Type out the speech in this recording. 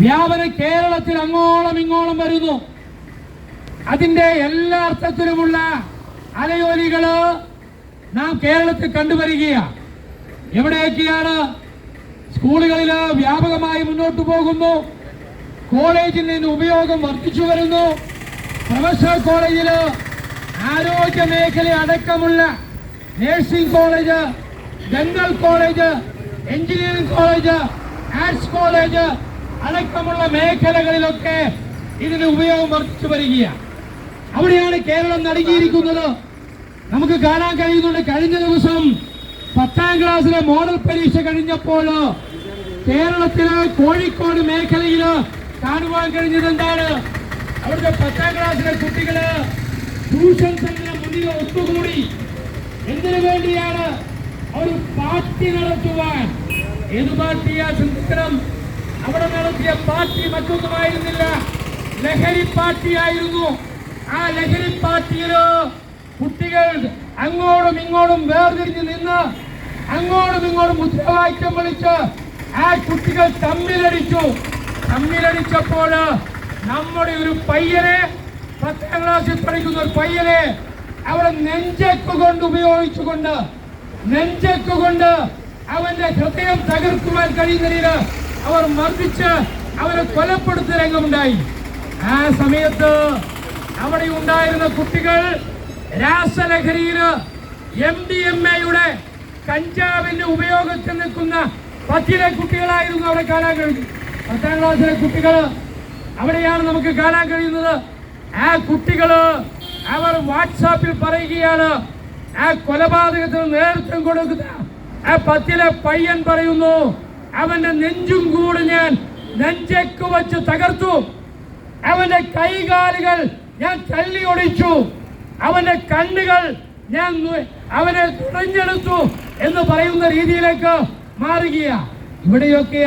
വ്യാപനം കേരളത്തിൽ അങ്ങോളം ഇങ്ങോളം വരുന്നു. അതിന്റെ എല്ലാ അർത്ഥത്തിലുമുള്ള അലയോലികൾ നാം കേരളത്തിൽ കണ്ടുവരികയാണ് എവിടെയൊക്കെയാണ്? സ്കൂളുകളിൽ വ്യാപകമായി മുന്നോട്ട് പോകുന്നു. കോളേജിൽ നിന്ന് ഉപയോഗം വർദ്ധിച്ചു വരുന്നു. പ്രൊഫഷണൽ കോളേജിൽ ആരോഗ്യ മേഖല അടക്കമുള്ള nursing college dental college engineering college arts college അടക്കമുള്ള മേഖലകളിലൊക്കെ ഇതിന് ഉപയോഗം വർദ്ധിച്ചു വരികയാണ്. അവിടെയാണ് കേരളം നടുങ്ങിയിരിക്കുന്നത്. നമുക്ക് കാണാൻ കഴിയുന്നുണ്ട് കഴിഞ്ഞ ദിവസം പത്താം ക്ലാസ്സിലെ മോഡൽ പരീക്ഷ കഴിഞ്ഞപ്പോൾ കേരളത്തിലെ കോഴിക്കോട് മേഖലയിൽ കാണുവാൻ കഴിഞ്ഞത് എന്താണ്? അവിടുത്തെ പത്താം ക്ലാസ്സിലെ കുട്ടികൾ ട്യൂഷൻ സെന്ററിന് മുന്നിൽ ഒത്തുകൂടി എന്തിനു വേണ്ടിയാണ്? ഒരു പാർട്ടി നടത്തുവാൻ. ഏത് പാർട്ടിയാ? ചിന്തിക്കണം അവിടെ നടത്തിയ പാർട്ടി മറ്റൊന്നുമായിരുന്നില്ല. ലഹരി പാർട്ടിയായിരുന്നു. ആ ലഹരി പാർട്ടിയിൽ കുട്ടികൾ അങ്ങോട്ടും ഇങ്ങോട്ടും വേർതിരിഞ്ഞ് നിന്ന് അങ്ങോട്ടും ഇങ്ങോട്ടും മുദ്രാവാക്യം വിളിച്ച് ആ കുട്ടികൾ തമ്മിലടിച്ചു. തമ്മിലടിച്ചപ്പോൾ നമ്മുടെ ഒരു പയ്യനെ പത്താം ക്ലാസ്സിൽ പഠിക്കുന്ന ഒരു പയ്യനെ അവിടെ നെഞ്ചക്ക് കൊണ്ട് ഉപയോഗിച്ചുകൊണ്ട് നെഞ്ചക്ക് കൊണ്ട് അവന്റെ ഹൃദയം തകർക്കുവാൻ കഴിയുന്ന രീതിയിൽ അവർ മർദ്ദിച്ച് അവരെ കൊലപ്പെടുത്തിയ രംഗമുണ്ടായി. ആ സമയത്ത് അവിടെ ഉണ്ടായിരുന്ന കുട്ടികൾ രാസലഹരിയിൽ എം ഡി എം എയുടെ കഞ്ചാവിന്റെ ഉപയോഗത്തിൽ നിൽക്കുന്ന പത്തിലെ കുട്ടികളായിരുന്നു അവിടെ കാണാൻ കഴിഞ്ഞു പത്താം ക്ലാസ്സിലെ കുട്ടികൾ അവിടെയാണ് നമുക്ക് കാണാൻ കഴിയുന്നത്. ആ കുട്ടികൾ അവർ വാട്സാപ്പിൽ പറയുകയാണ് ആ കൊലപാതകത്തിന് നേതൃത്വം കൊടുക്കുന്ന ആ പത്തിലെ പയ്യൻ പറയുന്നു അവന്റെ നെഞ്ചും കൂടെ ഞാൻ നെഞ്ചക്ക് വച്ച് തകർത്തു. അവന്റെ കൈകാലുകൾ ഞാൻ തല്ലി ഒടിച്ചു അവന്റെ കണ്ണുകൾ ഞാൻ അവനെ തുഴഞ്ഞെടുത്തു എന്ന് പറയുന്ന രീതിയിലേക്ക് മാറുകയാ. ഇവിടെയൊക്കെ